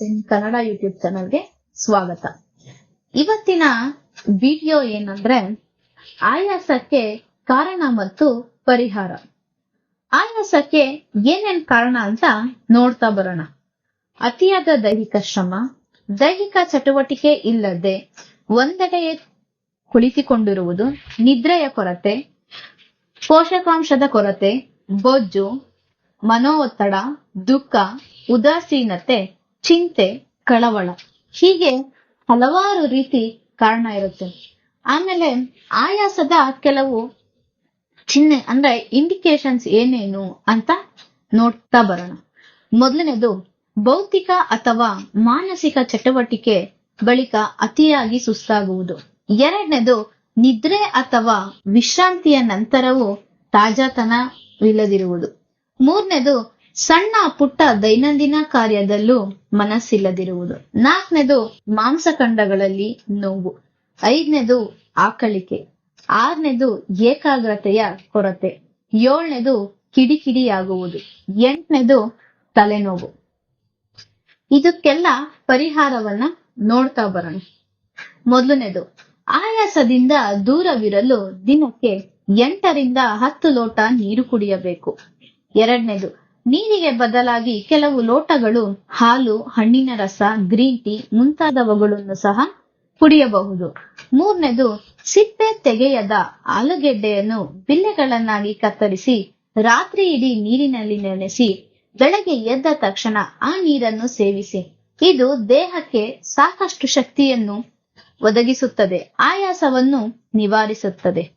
Kannada YouTube ಚಾನಲ್ಗೆ ಸ್ವಾಗತ. ಇವತ್ತಿನ ವಿಡಿಯೋ ಏನಂದ್ರೆ ಆಯಾಸಕ್ಕೆ ಕಾರಣ ಮತ್ತು ಪರಿಹಾರ. ಆಯಾಸಕ್ಕೆ ಏನೇನ್ ಕಾರಣ ಅಂತ ನೋಡ್ತಾ ಬರೋಣ. ಅತಿಯಾದ ದೈಹಿಕ ಶ್ರಮ, ದೈಹಿಕ ಚಟುವಟಿಕೆ ಇಲ್ಲದೆ ಒಂದೆಡೆ ಕುಳಿತುಕೊಂಡಿರುವುದು, ನಿದ್ರೆಯ ಕೊರತೆ, ಪೋಷಕಾಂಶದ ಕೊರತೆ, ಬೊಜ್ಜು ಮನೋ ಒತ್ತಡ ದುಃಖ, ಉದಾಸೀನತೆ ಚಿಂತೆ, ಕಳವಳ. ಹೀಗೆ ಹಲವಾರು ರೀತಿ ಕಾರಣ ಇರುತ್ತೆ. ಆಮೇಲೆ ಆಯಾಸದ ಕೆಲವು ಚಿಹ್ನೆ, ಅಂದ್ರೆ ಇಂಡಿಕೇಶನ್ಸ್ ಏನೇನು ಅಂತ ನೋಡ್ತಾ ಬರೋಣ. ಮೊದಲನೇದು, ಭೌತಿಕ ಅಥವಾ ಮಾನಸಿಕ ಚಟುವಟಿಕೆ ಬಳಿಕ ಅತಿಯಾಗಿ ಸುಸ್ತಾಗುವುದು. ಎರಡನೇದು, ನಿದ್ರೆ ಅಥವಾ ವಿಶ್ರಾಂತಿಯ ನಂತರವೂ ತಾಜಾತನ ಇಲ್ಲದಿರುವುದು. ಮೂರನೇದು ಸಣ್ಣ ಪುಟ್ಟ ದೈನಂದಿನ ಕಾರ್ಯದಲ್ಲೂ ಮನಸ್ಸಿಲ್ಲದಿರುವುದು. ನಾಲ್ಕನೇದು ಮಾಂಸಖಂಡಗಳಲ್ಲಿ ನೋವು. ಐದನೇದು ಆಕಳಿಕೆ. ಆರನೇದು ಏಕಾಗ್ರತೆಯ ಕೊರತೆ. ಏಳನೇದು ಕಿಡಿಕಿಡಿಯಾಗುವುದು. ಎಂಟನೇದು ತಲೆನೋವು. ಇದಕ್ಕೆಲ್ಲ ಪರಿಹಾರವನ್ನ ನೋಡ್ತಾ ಬರೋಣ. ಮೊದಲನೇದು, ಆಯಾಸದಿಂದ ದೂರವಿರಲು ದಿನಕ್ಕೆ ಎಂಟರಿಂದ ಹತ್ತು ಲೋಟ ನೀರು ಕುಡಿಯಬೇಕು. ಎರಡನೇದು ನೀರಿಗೆ ಬದಲಾಗಿ ಕೆಲವು ಲೋಟಗಳು, ಹಾಲು, ಹಣ್ಣಿನ ರಸ, ಗ್ರೀನ್ ಟೀ ಮುಂತಾದವುಗಳನ್ನು ಸಹ ಕುಡಿಯಬಹುದು. ಮೂರನೇದು, ಸಿಪ್ಪೆ ತೆಗೆಯದ ಆಲೂಗೆಡ್ಡೆಯನ್ನು ಬಿಲ್ಲೆಗಳನ್ನಾಗಿ ಕತ್ತರಿಸಿ, ರಾತ್ರಿ ಇಡೀ ನೀರಿನಲ್ಲಿ ನೆನೆಸಿ, ಬೆಳಗ್ಗೆ ಎದ್ದ ತಕ್ಷಣ ಆ ನೀರನ್ನು ಸೇವಿಸಿ. ಇದು ದೇಹಕ್ಕೆ ಸಾಕಷ್ಟು ಶಕ್ತಿಯನ್ನು ಒದಗಿಸುತ್ತದೆ, ಆಯಾಸವನ್ನು ನಿವಾರಿಸುತ್ತದೆ.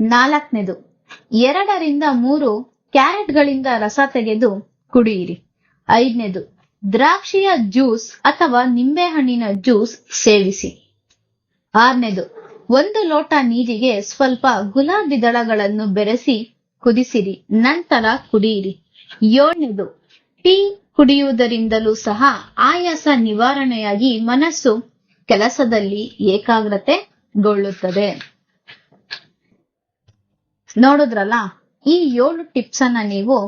ನಾಲ್ಕನೇದು, ಎರಡರಿಂದ ಮೂರು ಕ್ಯಾರೆಟ್ಗಳಿಂದ ರಸ ತೆಗೆದು ಕುಡಿಯಿರಿ. ಐದನೇದು, ದ್ರಾಕ್ಷಿಯ ಜ್ಯೂಸ್ ಅಥವಾ ನಿಂಬೆಹಣ್ಣಿನ ಜ್ಯೂಸ್ ಸೇವಿಸಿ. ಆರನೇದು, ಒಂದು ಲೋಟ ನೀರಿಗೆ ಸ್ವಲ್ಪ ಗುಲಾಬಿ ದಳಗಳನ್ನು ಬೆರೆಸಿ ಕುದಿಸಿರಿ, ನಂತರ ಕುಡಿಯಿರಿ. ಏಳನೇದು, ಟೀ ಕುಡಿಯುವುದರಿಂದಲೂ ಸಹ ಆಯಾಸ ನಿವಾರಣೆಯಾಗಿ ಮನಸ್ಸು ಕೆಲಸದಲ್ಲಿ ಏಕಾಗ್ರತೆಗೊಳ್ಳುತ್ತದೆ. ನೋಡಿದ್ರಲ್ಲ? ಈ ಏಳು ಟಿಪ್ಸ್ ಅನ್ನ ನೀವು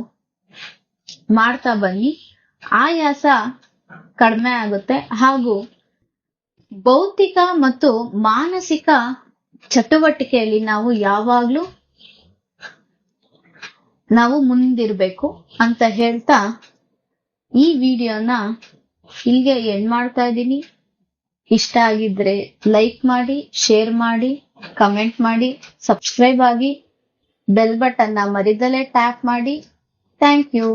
ಮಾಡ್ತಾ ಬನ್ನಿ. ಆಯಾಸ ಕಡಿಮೆ ಆಗುತ್ತೆ. ಹಾಗೂ ಭೌತಿಕ ಮತ್ತು ಮಾನಸಿಕ ಚಟುವಟಿಕೆಯಲ್ಲಿ ನಾವು ಯಾವಾಗ್ಲೂ ನಾವು ಮುಂದಿರ್ಬೇಕು ಅಂತ ಹೇಳ್ತಾ ಈ ವಿಡಿಯೋನ ಇಲ್ಲಿಗೆ ಎಂಡ್ ಮಾಡ್ತಾ ಇದ್ದೀನಿ. ಇಷ್ಟ ಆಗಿದ್ರೆ ಲೈಕ್ ಮಾಡಿ ಶೇರ್ ಮಾಡಿ ಕಮೆಂಟ್ ಮಾಡಿ ಸಬ್ಸ್ಕ್ರೈಬ್ ಆಗಿ ಬೆಲ್ ಬಟನ್ನ ಮರಿದಲ್ಲೇ ಟ್ಯಾಪ್ ಮಾಡಿ ಥ್ಯಾಂಕ್ ಯು